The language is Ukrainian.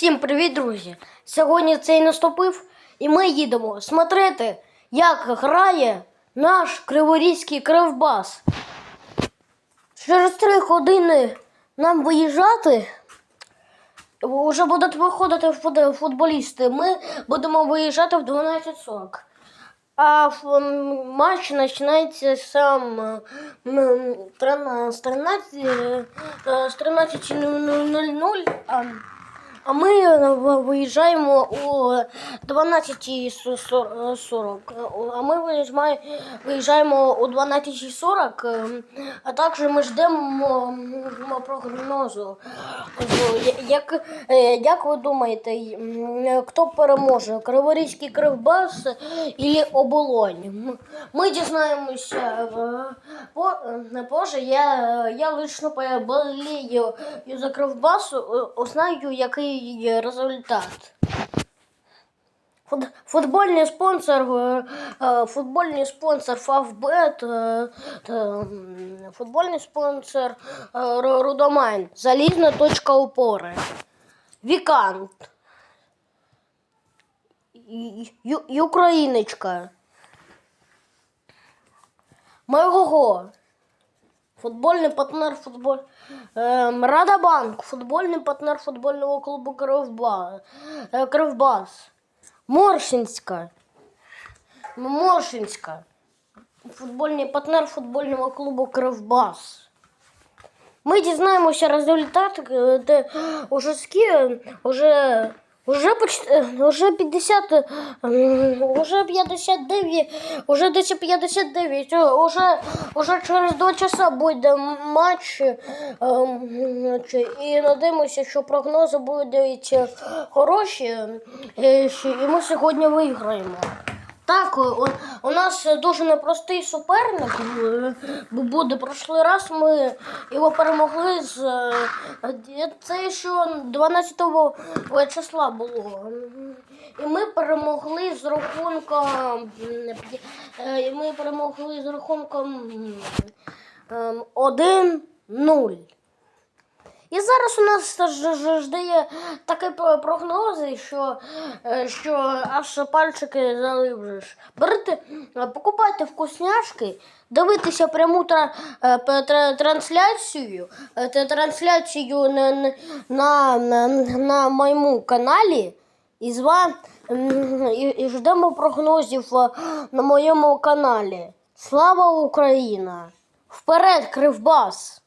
Всім привіт, друзі! Сьогодні цей наступив, і ми їдемо смотрити, як грає наш криворізький кривбас. Через три години нам виїжджати. Уже будуть виходити футболісти. Ми будемо виїжджати в 12.40. А матч починається сам е, з 13 е, з 13.00. а- а ми е, виїжджаємо о 12.40. А ми виїжджаємо, о 12.40, е, а також ми ждемо прогнозу. Як, е, як ви думаєте, хто переможе? Криворізький кривбас і оболонь? Ми дізнаємося е, по, е, позже. Я, я лично болію за кривбасу, е, знаю, який є результат. Фут- Футбольний спонсор, е, е, футбольний спонсор Фавбет, е, футбольний спонсор е, Рудомайн, залізна точка опори, Вікант, Ю- Ю- Юкраїночка, Мегого, футбольний партнер футболь, ем, Радабанк, футбольний партнер футбольного клубу Кривба, е, Кривбас. Моршинська. Моршинська. Футбольний партнер футбольного клубу Кривбас. Ми дізнаємося результат, е, де уже скі, уже, уже, поч- е, уже 50, е, уже 59, уже десь 59, е, уже, уже через два часа буде матч, е, і надіємося, що прогнози будуть хороші, і ми сьогодні виграємо. Так, у, у нас дуже непростий суперник е, буде. Прошлий раз ми його перемогли з. е, Це ще 12 числа було. І ми перемогли з рахунком. е, Ми перемогли з рахунком ем, 1-0. І зараз у нас ж- ждає такі прогнози, що, е, що аж пальчики залижеш. Берете, е, покупайте вкусняшки, дивитися пряму тра, е, трансляцію, трансляцію на, на, на, на, моєму каналі. І, з вами, і, і ждемо прогнозів на моєму каналі. Слава Україна! Вперед, Кривбас!